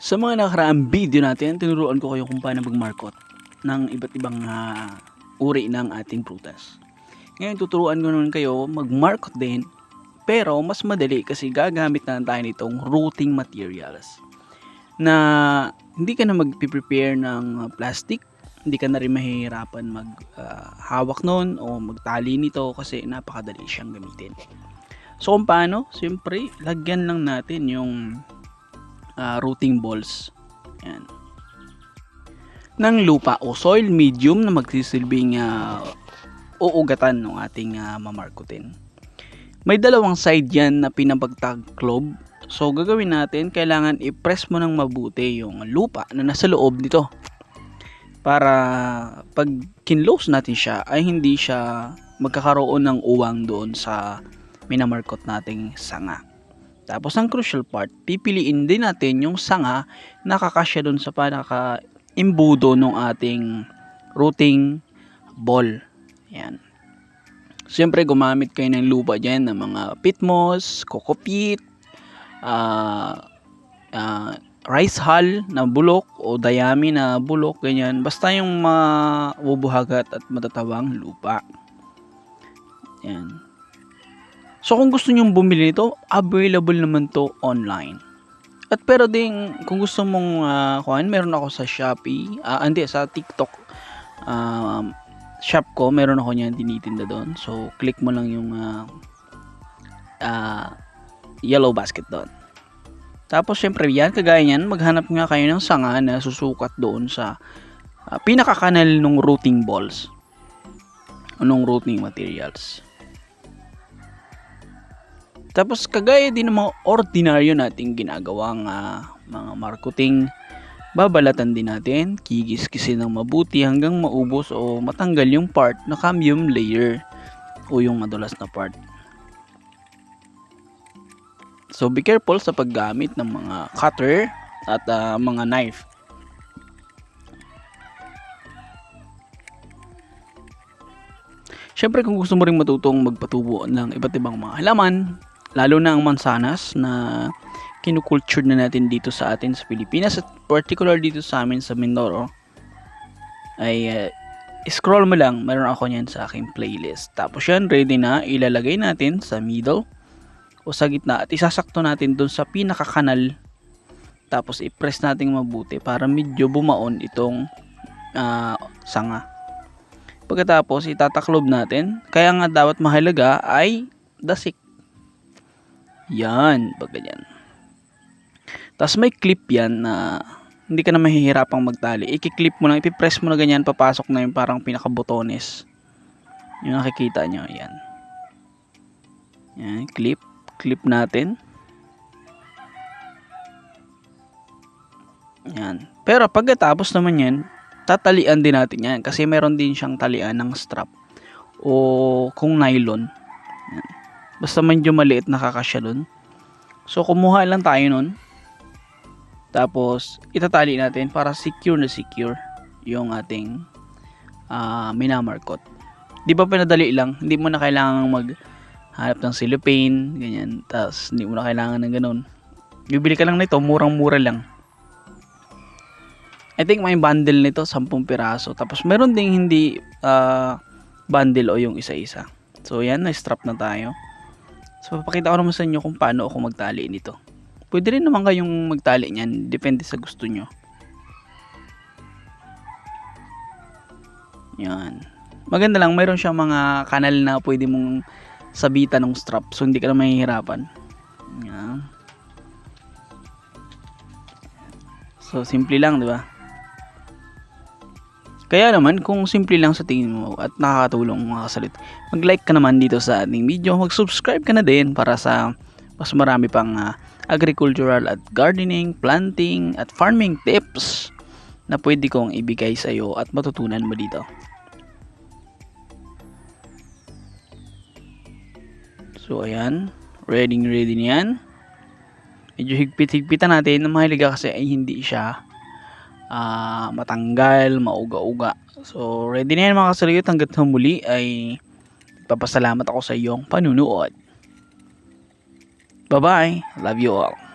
Sa mga nakaraang video natin, tinuruan ko kayo kung paano mag-markot ng iba't ibang ah, uri ng ating prutas. Ngayon, tuturuan ko naman kayo mag-markot din, pero mas madali kasi gagamit na tayo nitong routing materials na hindi ka na mag-prepare ng ah, plastic, hindi ka na rin mahihirapan maghawak nun o magtali nito kasi napakadali siyang gamitin. So kung paano? Siyempre, lagyan lang natin yung ah, routing balls. Yan. Ng lupa o soil medium na magsisilbing ah, uugatan ng ating uh, mamarkutin. May dalawang side yan na pinapagtag clob. So gagawin natin, kailangan i-press mo ng mabuti yung lupa na nasa loob nito. Para pag kinlose natin siya ay hindi siya magkakaroon ng uwang doon sa minamarkot nating sanga. Tapos ang crucial part, pipiliin din natin yung sanga na kakasya doon sa panaka-imbudo ng ating routing ball. Yan. Siyempre, gumamit kayo ng lupa dyan ng mga pitmos, coco peat, ah, ah, rice hull na bulok o dayami na bulok, ganyan. Basta yung mabubuhagat at matatawang lupa. Yan. So kung gusto nyong bumili nito, available naman to online. At pero ding kung gusto mong uh, kuhan, meron ako sa Shopee, ah hindi sa TikTok. Um, shop ko, meron ako niyan tinitinda doon. So click mo lang yung ah, ah, yellow basket doon. Tapos syempre yan, kagaya niyan, maghanap nga kayo ng sanga na susukat doon sa ah, pinakakanal ng routing balls. Anong routing materials. Tapos kagaya din ng mga ordinaryo nating ginagawang ah, mga marketing, babalatan din natin, kikis-kisin ng mabuti hanggang maubos o matanggal yung part na cambium layer o yung madulas na part. So be careful sa paggamit ng mga cutter at ah, mga knife. Siyempre kung gusto mo ring matutong magpatubo ng iba't ibang mga halaman, lalo na ang mansanas na kinukulture na natin dito sa atin sa Pilipinas at particular dito sa amin sa Mindoro ay uh, scroll mo lang meron ako niyan sa aking playlist. Tapos yan ready na ilalagay natin sa middle o sa gitna at isasakto natin dun sa pinakakanal. Tapos i-press natin mabuti para medyo bumaon itong uh, sanga. Pagkatapos itataklob natin. Kaya nga dapat mahalaga ay dasik yan, pag ganyan. Tapos may clip yan na hindi ka na mahihirapang magtali. I-clip mo lang, ipipress mo na ganyan, papasok na yung parang pinakabotones. Yung nakikita nyo, yan. Yan, clip. Clip natin. Yan. Pero pagkatapos naman yan, tatalian din natin yan kasi meron din siyang talian ng strap o kung nylon. Yan. Basta medyo maliit nakakasya dun. So, kumuha lang tayo nun. Tapos, itatali natin para secure na secure yung ating uh, minamarkot. Di ba pinadali lang? Hindi mo na kailangan mag hanap ng cellophane, ganyan. Tapos, hindi mo na kailangan ng ganun. Bibili ka lang nito, murang-mura lang. I think may bundle nito, 10 piraso. Tapos, meron ding hindi uh, bundle o yung isa-isa. So, yan, na-strap na tayo. So, papakita ko naman sa inyo kung paano ako magtali nito. Pwede rin naman kayong magtali niyan. Depende sa gusto nyo. Yan. Maganda lang. Mayroon siyang mga kanal na pwede mong sabitan ng strap. So, hindi ka na mahihirapan. Yan. So, simple lang, di ba? Kaya naman, kung simple lang sa tingin mo at nakakatulong mga kasalit, mag-like ka naman dito sa ating video, mag-subscribe ka na din para sa mas marami pang uh, agricultural at gardening, planting at farming tips na pwede kong ibigay sa iyo at matutunan mo dito. So ayan, ready ready niyan. Medyo higpit-higpitan natin na mahalaga kasi ay hindi siya uh, matanggal, mauga-uga. So, ready na yan mga kasaligit. Hanggat sa muli ay papasalamat ako sa iyong panunood. Bye-bye. Love you all.